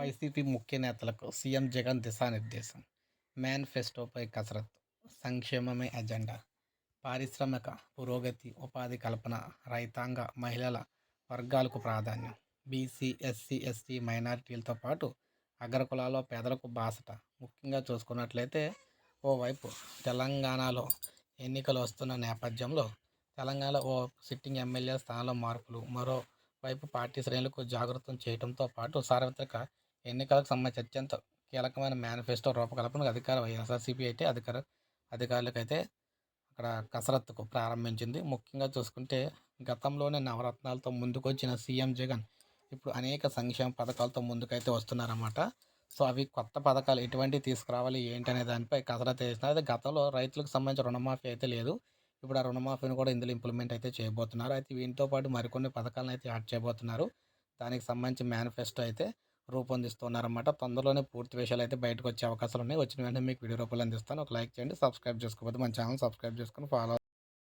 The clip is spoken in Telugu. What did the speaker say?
వైసీపీ ముఖ్య నేతలకు సీఎం జగన్ దిశానిర్దేశం. మేనిఫెస్టోపై కసరత్తు. సంక్షేమమే అజెండా. పారిశ్రామిక పురోగతి ఉపాధి కల్పన రైతాంగ మహిళల వర్గాలకు ప్రాధాన్యం. బీసీ ఎస్సీ ఎస్టీ మైనారిటీలతో పాటు అగ్రకులాల్లో పేదలకు బాసట. ముఖ్యంగా చూసుకున్నట్లయితే ఓవైపు తెలంగాణలో ఎన్నికలు వస్తున్న నేపథ్యంలో తెలంగాణ ఓ సిట్టింగ్ ఎమ్మెల్యే స్థానంలో మార్పులు మరోవైపు పార్టీ శ్రేణులకు జాగృతం చేయడంతో పాటు సార్వత్రిక ఎన్నికలకు సంబంధించి అత్యంత కీలకమైన మేనిఫెస్టో రూపకల్పనకు అధికార వైఎస్ఆర్సీపీ అయితే అధికార అధికారులకైతే అక్కడ కసరత్తుకు ప్రారంభించింది. ముఖ్యంగా చూసుకుంటే గతంలోనే నవరత్నాలతో ముందుకొచ్చిన సీఎం జగన్ ఇప్పుడు అనేక సంక్షేమ పథకాలతో ముందుకైతే వస్తున్నారన్నమాట. సో అవి కొత్త పథకాలు ఎటువంటివి తీసుకురావాలి ఏంటి అనే దానిపై కసరత్తు చేస్తున్నారు. అయితే గతంలో రైతులకు సంబంధించిన రుణమాఫీ అయితే లేదు. ఇప్పుడు ఆ రుణమాఫీని కూడా ఇందులో ఇంప్లిమెంట్ అయితే చేయబోతున్నారు. అయితే వీటితో పాటు మరికొన్ని పథకాలను అయితే యాడ్ చేయబోతున్నారు. దానికి సంబంధించి మేనిఫెస్టో అయితే రూపొందిస్తున్నారన్నమాట. తొందరలోనే పూర్తి విషయాలు అయితే బయటకు వచ్చే అవకాశాలు ఉన్నాయి. వచ్చిన వెంటనే మీకు వీడియో రూపంలో అందిస్తాను. ఒక లైక్ చేయండి సబ్స్క్రైబ్ చేసుకోకపోతే మన ఛానల్ సబ్స్క్రైబ్ చేసుకొని ఫాలో